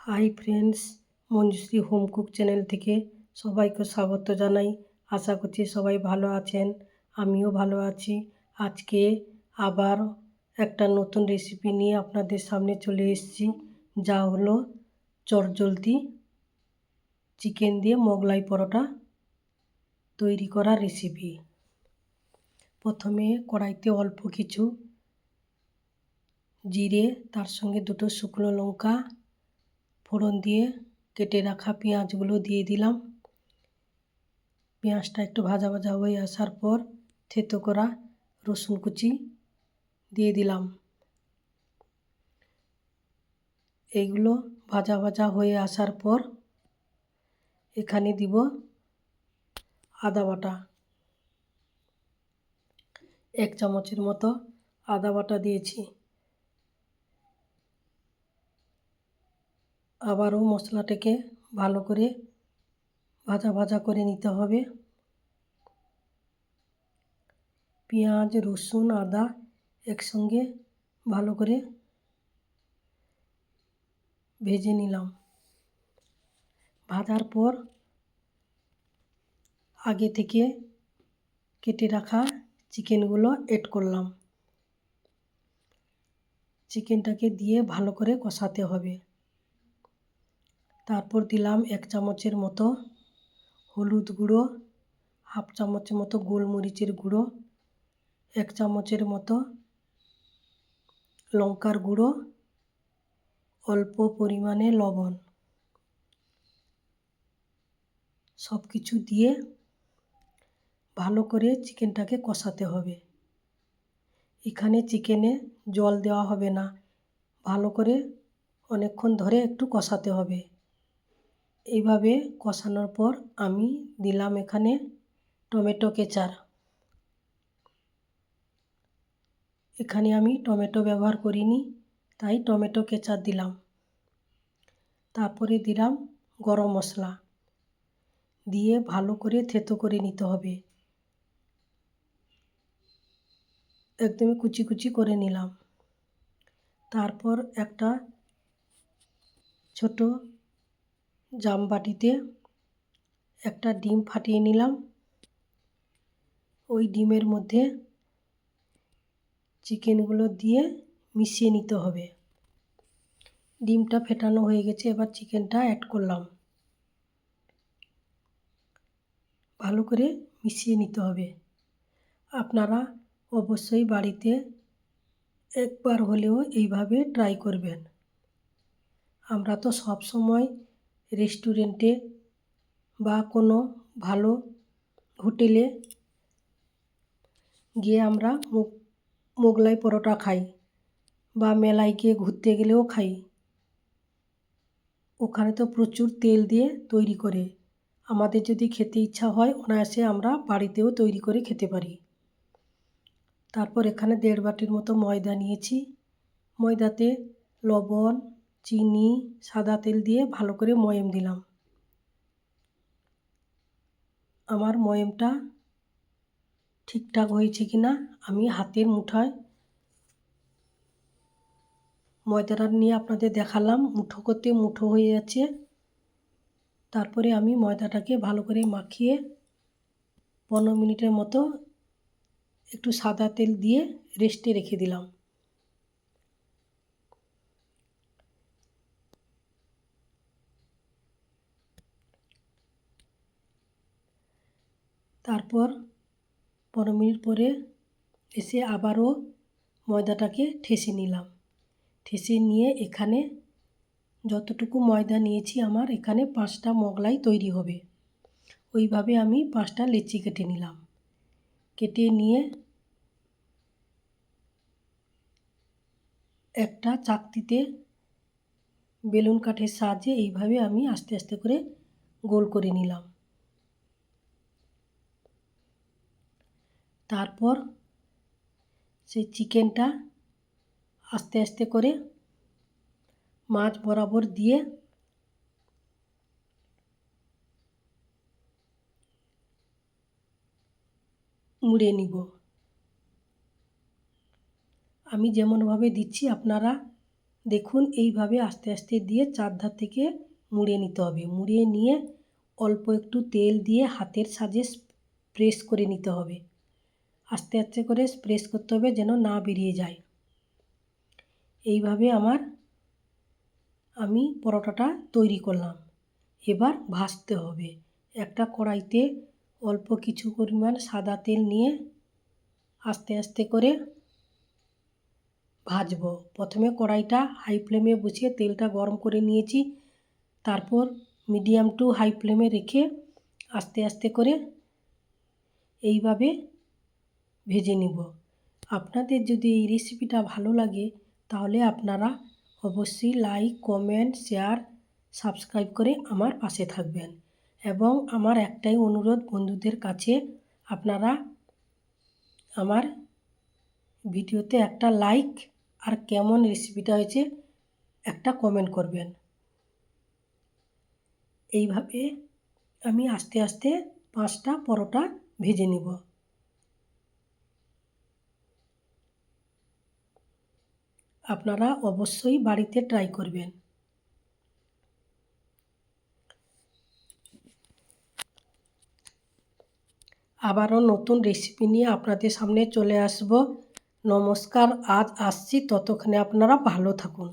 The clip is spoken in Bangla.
Hi friends, Manjushree home cook channel থেকে সবাইকে স্বাগত জানাই। আশা করছি সবাই ভালো আছেন, আমিও ভালো আছি। আজকে আবার একটা নতুন রেসিপি নিয়ে আপনাদের সামনে চলে এসেছি। যা হলো চটজলদি চিকেন দিয়ে মোগলাই পরোটা তৈরি করার রেসিপি প্রথমে কড়াইতে অল্প কিছু জিরে, তার সঙ্গে দুটো শুকনো লঙ্কা ফোড়ন দিয়ে কেটে রাখা পেঁয়াজগুলো দিয়ে দিলাম। পেঁয়াজটা একটু ভাজা ভাজা হয়ে আসার পর থেতো করা রসুন কুচি দিয়ে দিলাম। এইগুলো ভাজা ভাজা হয়ে আসার পর এখানে দিব আদা বাটা। এক চামচের মতো আদা বাটা দিয়েছি। আবারও মশলাটাকে ভালো করে ভাজা ভাজা করে নিতে হবে। পেঁয়াজ, রসুন, আদা একসঙ্গে ভালো করে ভেজে নিলাম। ভাজার পর আগে থেকে কেটে রাখা চিকেনগুলো এড করলাম। চিকেনটাকে দিয়ে ভালো করে কষাতে হবে। তারপর দিলাম এক চামচের মতো হলুদ গুঁড়ো, হাফ চামচের মতো গোলমরিচের গুঁড়ো, এক চামচের মতো লঙ্কার গুঁড়ো, অল্প পরিমাণে লবণ। সব কিছু দিয়ে ভালো করে চিকেনটাকে কষাতে হবে। এখানে চিকেনে জল দেওয়া হবে না। ভালো করে অনেকক্ষণ ধরে একটু কষাতে হবে। এইভাবে কষানোর পর আমি দিলাম এখানে টমেটো কেচার এখানে আমি টমেটো ব্যবহার করিনি, তাই টমেটো কেচার দিলাম। তারপরে দিলাম গরম মশলা। দিয়ে ভালো করে থেতো করে নিতে হবে। একদমই কুচি কুচি করে নিলাম। তারপর একটা ছোট জামবাটিতে একটা ডিম ফাটিয়ে নিলাম। ওই ডিমের মধ্যে চিকেনগুলো দিয়ে মিশিয়ে নিতে হবে। ডিমটা ফেটানো হয়ে গেছে, এবার চিকেনটা অ্যাড করলাম। ভালো করে মিশিয়ে নিতে হবে। আপনারা অবশ্যই বাড়িতে একবার হলেও এইভাবে ট্রাই করবেন। আমরা তো সব সময় রেস্টুরেন্টে বা কোনো ভালো হোটেলে গিয়ে আমরা মোগলাই পরোটা খাই বা মেলায় গিয়ে ঘুরতে গেলেও খাই। ওখানে তো প্রচুর তেল দিয়ে তৈরি করে। আমাদের যদি খেতে ইচ্ছা হয়, অনায়াসে আমরা বাড়িতেও তৈরি করে খেতে পারি। তারপর এখানে দেড় বাটির মতো ময়দা নিয়েছি। ময়দাতে লবণ চিনি, সাদা তেল দিয়ে ভালো করে ময়ম দিলাম। আমার ময়মটা ঠিকঠাক হয়েছে কি না আমি হাতের মুঠায় ময়দাটা নিয়ে আপনাদের দেখালাম। মুঠো করতে মুঠো হয়ে যাচ্ছে। তারপরে আমি ময়দাটাকে ভালো করে মাখিয়ে পনেরো মিনিটের মতো একটু সাদা তেল দিয়ে রেস্টে রেখে দিলাম। তারপর পনেরো মিনিট পরে এসে আবারও ময়দাটাকে ঠেসে নিলাম। ঠেসে নিয়ে এখানে যতটুকু ময়দা নিয়েছি আমার এখানে পাঁচটা মোগলাই তৈরি হবে। ওইভাবে আমি পাঁচটা লেচি কেটে নিলাম। কেটে নিয়ে একটা চাকতিতে বেলুন কাঠের সাহায্যে এইভাবে আমি আস্তে আস্তে করে গোল করে নিলাম। তারপর সেই চিকেনটা আস্তে আস্তে করে মাছ বরাবর দিয়ে মুড়ে নিব। আমি যেমনভাবে দিচ্ছি, আপনারা দেখুন, এইভাবে আস্তে আস্তে দিয়ে চারধার থেকে মুড়ে নিতে হবে। মুড়িয়ে নিয়ে অল্প একটু তেল দিয়ে হাতের সাজে প্রেস করে নিতে হবে। আস্তে আস্তে করে প্রেস করতে হবে যেন না বেরিয়ে যায়। এইভাবে আমার আমি পরোটাটা তৈরি করলাম। এবার ভাজতে হবে। একটা কড়াইতে অল্প কিছু পরিমাণ সাদা তেল নিয়ে আস্তে আস্তে করে ভাজবো। প্রথমে কড়াইটা হাই ফ্লেমে বসিয়ে তেলটা গরম করে নিয়েছি। তারপর মিডিয়াম টু হাই ফ্লেমে রেখে আস্তে আস্তে করে এইভাবে ভেজে নিব। আপনাদের যদি এই রেসিপিটা ভালো লাগে, তাহলে আপনারা অবশ্যই লাইক কমেন্ট শেয়ার সাবস্ক্রাইব করে আমার পাশে থাকবেন। এবং আমার একটাই অনুরোধ, বন্ধুদের কাছে আপনারা আমার ভিডিওতে একটা লাইক আর কেমন রেসিপিটা হয়েছে একটা কমেন্ট করবেন। এইভাবে আমি আস্তে আস্তে পাঁচটা পরোটা ভেজে নেব। আপনারা অবশ্যই বাড়িতে ট্রাই করবেন। আবারও নতুন রেসিপি নিয়ে আপনাদের সামনে চলে আসব। নমস্কার, আজ আসছি। ততক্ষণে আপনারা ভালো থাকুন।